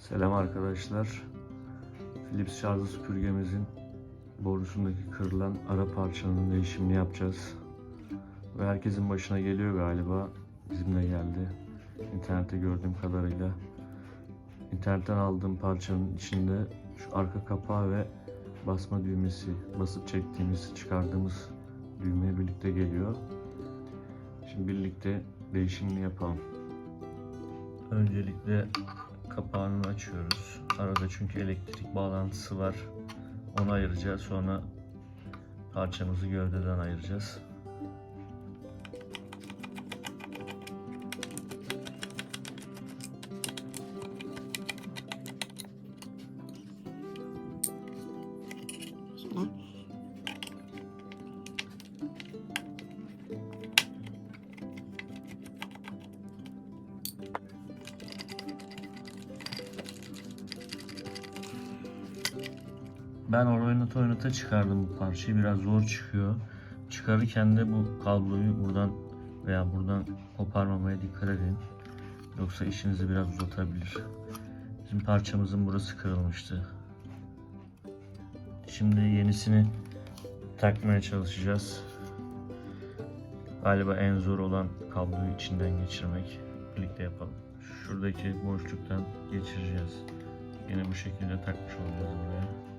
Selam arkadaşlar. Philips şarjlı süpürgemizin borusundaki kırılan ara parçanın değişimini yapacağız. Ve herkesin başına geliyor galiba. Bizim de geldi. İnternette gördüğüm kadarıyla. İnternetten aldığım parçanın içinde şu arka kapağı ve basma düğmesi, basıp çektiğimiz, çıkardığımız düğme birlikte geliyor. Şimdi birlikte değişimini yapalım. Öncelikle kapağını açıyoruz. Arada çünkü elektrik bağlantısı var. Onu ayıracağız. Sonra parçamızı gövdeden ayıracağız. Şöyle. Ben oynata oynata çıkardım bu parçayı. Biraz zor çıkıyor. Çıkarırken de bu kabloyu buradan veya buradan koparmamaya dikkat edin. Yoksa işinizi biraz uzatabilir. Bizim parçamızın burası kırılmıştı. Şimdi yenisini takmaya çalışacağız. Galiba en zor olan kabloyu içinden geçirmek. Birlikte yapalım. Şuradaki boşluktan geçireceğiz. Yine bu şekilde takmış olacağız buraya.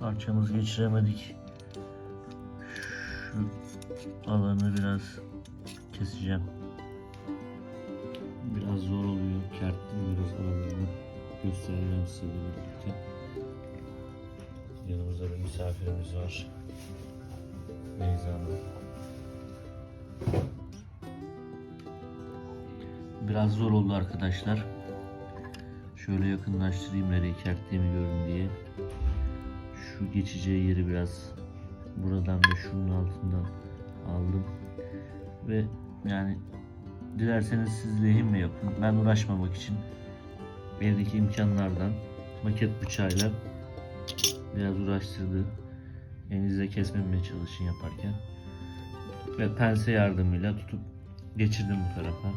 Parçamızı geçiremedik. Şu alanı biraz keseceğim. Biraz zor oluyor. Kerttim biraz aralarını göstereceğim size de birlikte. Yanımızda bir misafirimiz var. Beyza. Biraz zor oldu arkadaşlar. Şöyle yakınlaştırayım nereye kerttiğimi görün diye. Şu geçeceği yeri biraz buradan ve şunun altından aldım. Ve yani dilerseniz siz lehimle yapın. Ben uğraşmamak için evdeki imkanlardan maket bıçağıyla biraz uğraştırdı. Elinizle kesmemeye çalışın yaparken. Ve pense yardımıyla tutup geçirdim bu tarafa.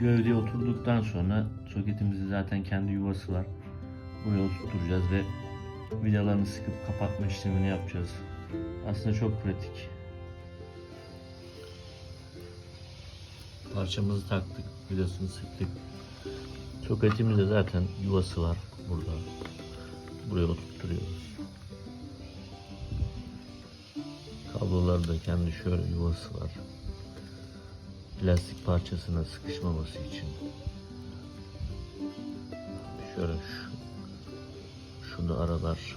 Gövdeye oturduktan sonra soketimizde zaten kendi yuvası var. Buraya oturtacağız ve vidalarını sıkıp kapatma işlemini yapacağız. Aslında çok pratik. Parçamızı taktık, vidasını sıktık. Soketimizde zaten yuvası var burada. Buraya oturtuyoruz. Kabloları da kendi şöyle yuvası var. Plastik parçasına sıkışmaması için. Şöyle şu şunu aralar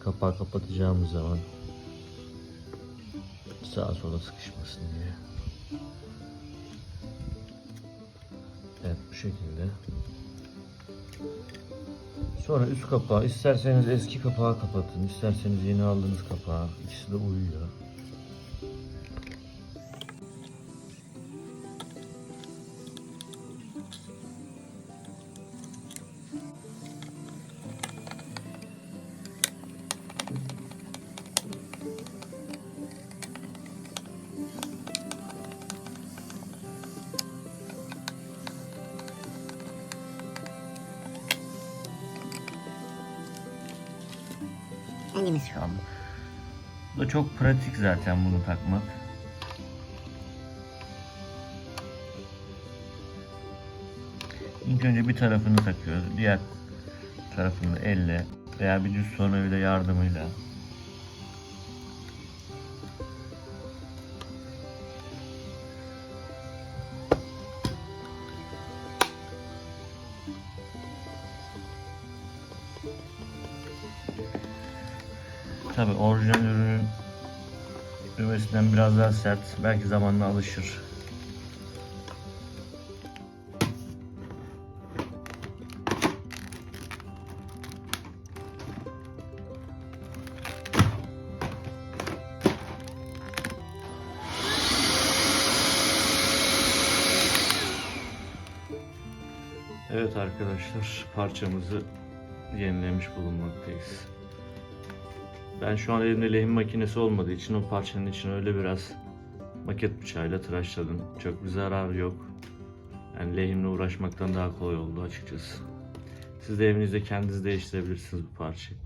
kapağı kapatacağımız zaman sağa sola sıkışmasın diye. Evet bu şekilde. Sonra üst kapağı isterseniz eski kapağı kapatın, isterseniz yeni aldığınız kapağı ikisi de uyuyor. Hangimiz şu? Tamam. Bu da çok pratik zaten bunu takmak. İlk önce bir tarafını takıyoruz. Diğer tarafını elle veya bir düz tornavida yardımıyla Tabi orijinal ürünün düğmesinden biraz daha sert. Belki zamanla alışır. Evet arkadaşlar parçamızı yenilemiş bulunmaktayız. Ben şu an elimde lehim makinesi olmadığı için o parçanın içine öyle biraz maket bıçağıyla tıraşladım. Çok bir zarar yok. Yani lehimle uğraşmaktan daha kolay oldu açıkçası. Siz de evinizde kendiniz değiştirebilirsiniz bu parçayı.